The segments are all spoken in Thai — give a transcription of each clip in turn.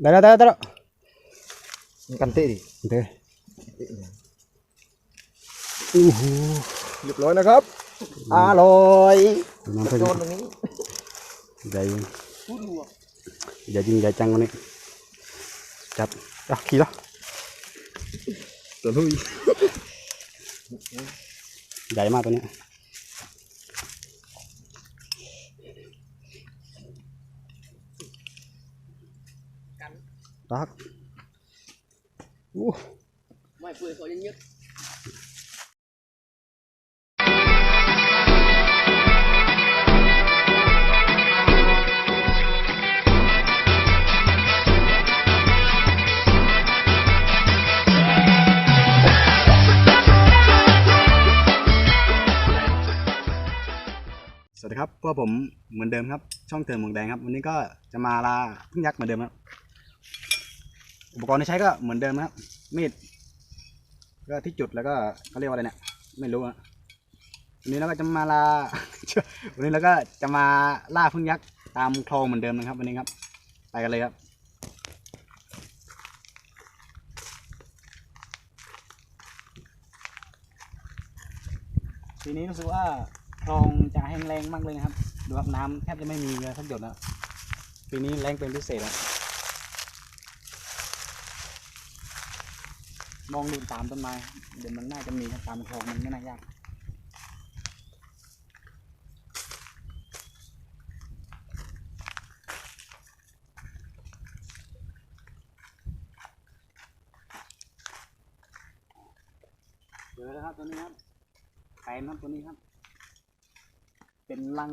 ได้แล้วได้แล้วได้แล้วกันเตะดิเด้ออู้หูเรียบร้อยนะครับ อร่อยน้องเพิ่นโดนตรงนี้ใหญ่ใหญ่จริงใหญ่จังวันนี้ จับอะขี่แล้วตัวลุยใหญ่มากตัวเนี้ รักอู้ไม่คุยเขายังยึดสวัสดีครับพวกผมเหมือนเดิมครับ ช่องเติมหมวกแดงครับ วันนี้ก็จะมาลาพึ่งยักษ์เหมือนเดิมครับ อุปกรณ์ที่ใช้ก็เหมือนเดิมครับมีดก็ที่จุดแล้วก็เขาเรียกว่าอะไรเนี่ยไม่รู้อะวันนี้เราก็จะมาลาวันนี้เราก็จะมาล่าพึ่งยักษ์ตามคลองเหมือนเดิมนะครับวันนี้ครับ ไปกันเลยครับทีนี้รู้สึกว่าคลองจะแห้งแรงมากเลยนะครับ ดูครับน้ำแทบจะไม่มีเลยสักหยดนะปีนี้แรงเป็นพิเศษอะ มองดูตามต้นไม้ เดี๋ยวมันน่าจะมีตามคลองมันไม่น่ายากเจอแล้วครับตัวนี้ครับแตนครับตัวนี้ครับ เป็นรัง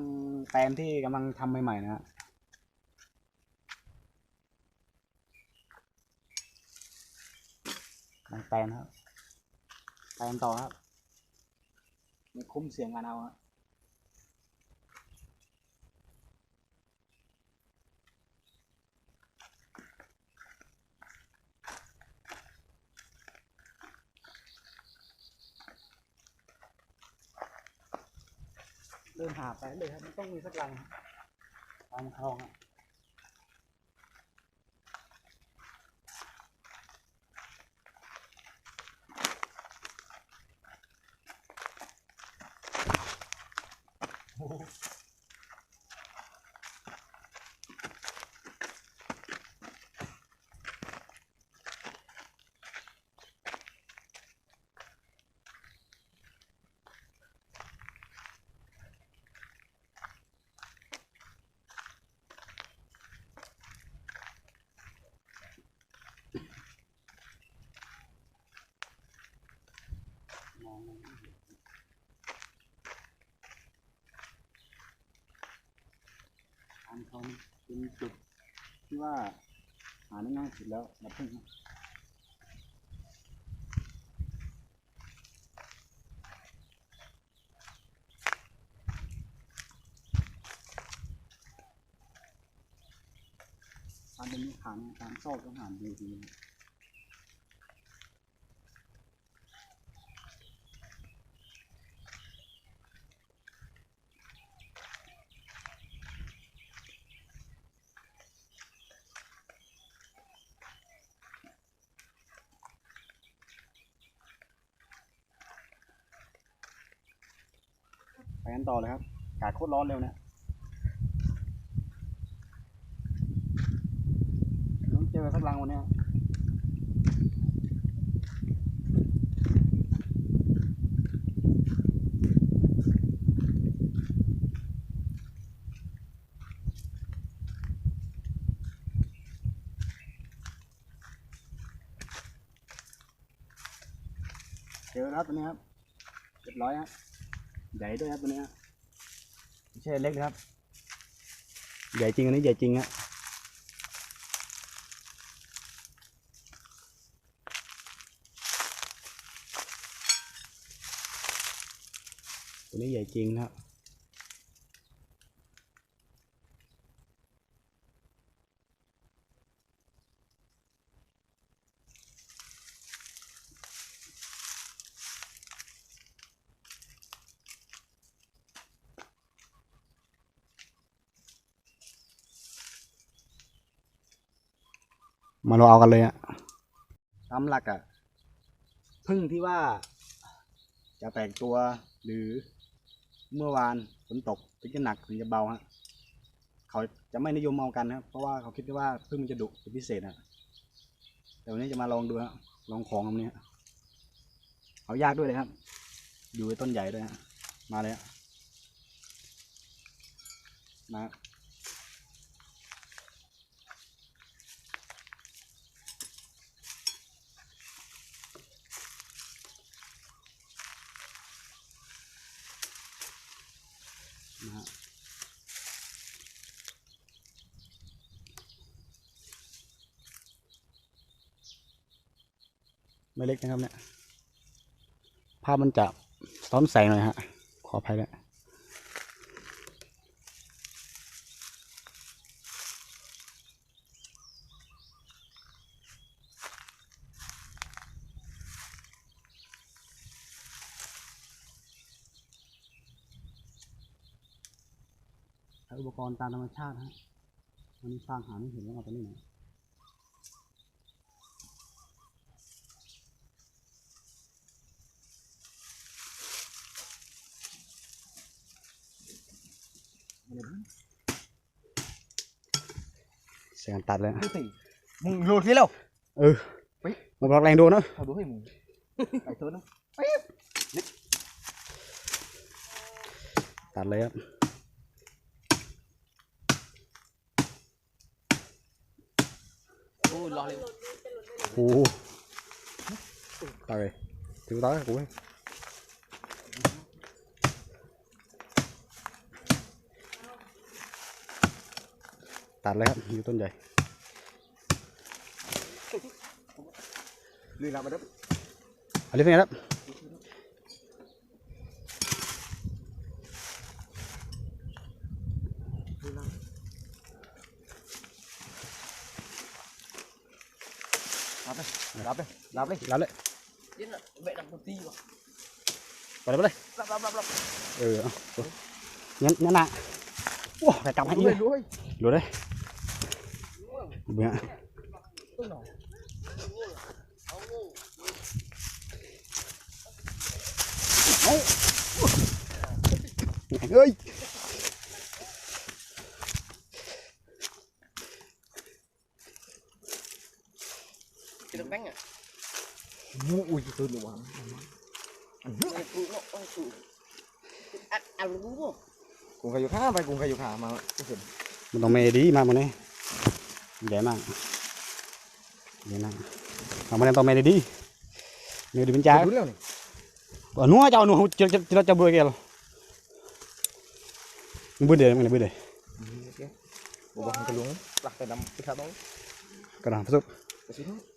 แตนที่กำลังทำใหม่ๆนะฮะรัง แตนครับ แตนต่อครับมีคุ้มเสียงกันเอาฮะเดินหาไปเลยครับมันต้องมีสักรังครับตามคลองอะ มอ งไม่เห็นตามคลองเป็นจุดที่ว่าหาได้ง่ายสุดแล้วนะเพื่อนอันนี้หานการซ่อกก็หานดีดี กันต่อเลยครับอากาศโคตรร้อนเร็วเนี่ยต้องเจอสักรังวันนี้เจอแล้วครับตัวนี้ครับเรียบร้อยฮะ ใหญ่ด้วยครับตัวนี้ฮะไม่ใช่เล็กนะครับ ใหญ่จริงอันนี้ใหญ่จริงอะตัวนี้ใหญ่จริงนะครับ มาเราเอากันเลยอะตามหลักอะพึ่งที่ว่า จะแตกตัวหรือเมื่อวานฝนตกถึงจะหนักถึงจะเบาฮะเขาจะไม่นิยมเอากันนะครับเพราะว่าเขาคิดว่าพึ่งมันจะดุเป็นพิเศษอะแต่วันนี้จะมาลองดูฮะลองของตรงนี้เอายากด้วยเลยครับ อยู่ในต้นใหญ่ด้วยฮะมาเลยฮะมา นะฮะไม่เล็กนะครับเนี่ย ภาพมันจะซ้อนแสงหน่อยฮะ ขออภัยด้ว กรณ์ตามธรรมชาติฮะวันนี้สร้างหาไม่เห็นว่าเอาไปที่ไหนเสียงตัดเลยนะดูสิมึงโหลดที่แล้วเออมาบล็อกแรงโดนเนอะเอาดูให้มึงไอ้เธอนะตัดเลยครับ โอ้ยรอ เลยโอ้โหตัดเลยถึงตัดเลยกูเว้ยตัดเลยครับอยู่ต้นใหญ่ลืมละมาเด้ออันนี้เป็นไงครับรับ ไปรับไปรับเลยรับเลยเย็นอะเบะดังตัวตีว่ะ มูอุ้ยตื่นอยู่วะไม่กูเนาะโอ้ยกูอัดอัดรู้ป่กูขยุขาไปกูขยุขามาก็เห็นมันต้องเมดีมากมันนี่ใหญ่มากใหญ่มากเอามาเล่นต้องเมดีเมดีเป็นจ้าดูแล้วนี่ ở nuôi cháu nuôi chưa chưa chưa cho bơi kìa mình bơi để mình bơi để กูบอกให้กระลุงหลักแต่ดำไปขาโต้ cái nào giúp ไปสิเนาะ ô cạp mười một lì โอ้ครับ cạp mấy này đạp một lì ไม่เอาแต่ได้วะกลุ่มนั่นกลุ่ม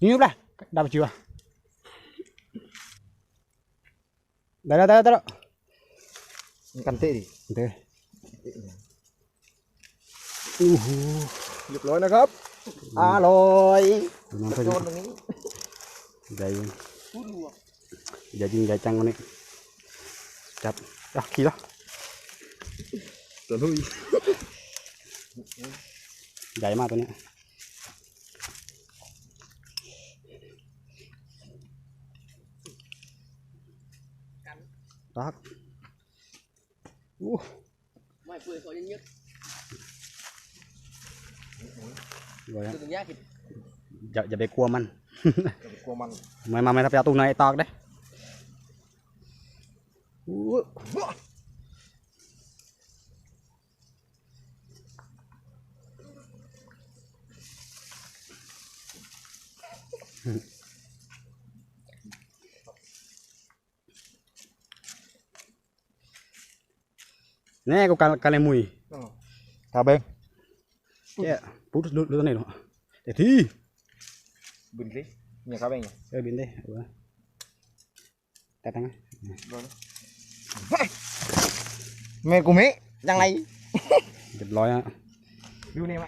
หรอแต่ที่บินสิเนี่ยครับเองเออบินได้เอาไว้แต่ตั้งไงแม่ กูเมะยังไงเรียบร้อยฮะดูเนี่ยมาเ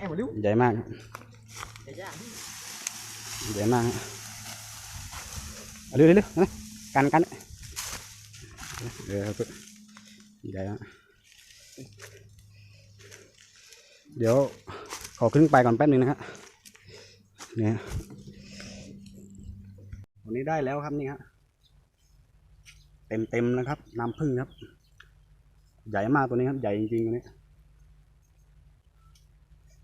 อ็มมาดูใหญ่มากครับเดี๋ยวจ้าใหญ่มากฮะเอาเร็วเร็วเร็วนะกันกันเออครับใหญ่ฮะ เดี๋ยวขอขึ้นไปก่อนแป๊บนึงนะฮะเนี่ยวันนี้ได้แล้วครับนี่ฮะเต็มเต็มนะครับ น้ำผึ้งครับ ใหญ่มากตัวนี้ครับ ใหญ่จริงๆตัวนี้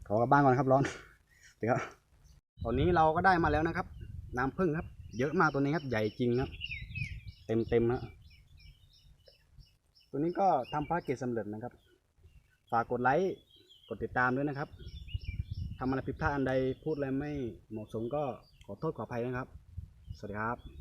ขอกลับบ้านก่อนครับร้อนเดี๋ยวตอนนี้เราก็ได้มาแล้วนะครับ น้ำผึ้งครับ เยอะมากตัวนี้ครับ ใหญ่จริงครับ เต็มเต็มๆนะตัวนี้ก็ทำภารกิจสำเร็จนะครับ ฝากกดไลค์กดติดตามด้วยนะครับทำอะไรผิดพลาดอันใดพูดอะไรไม่เหมาะสมก็ขอโทษขออภัยนะครับ สวัสดีครับ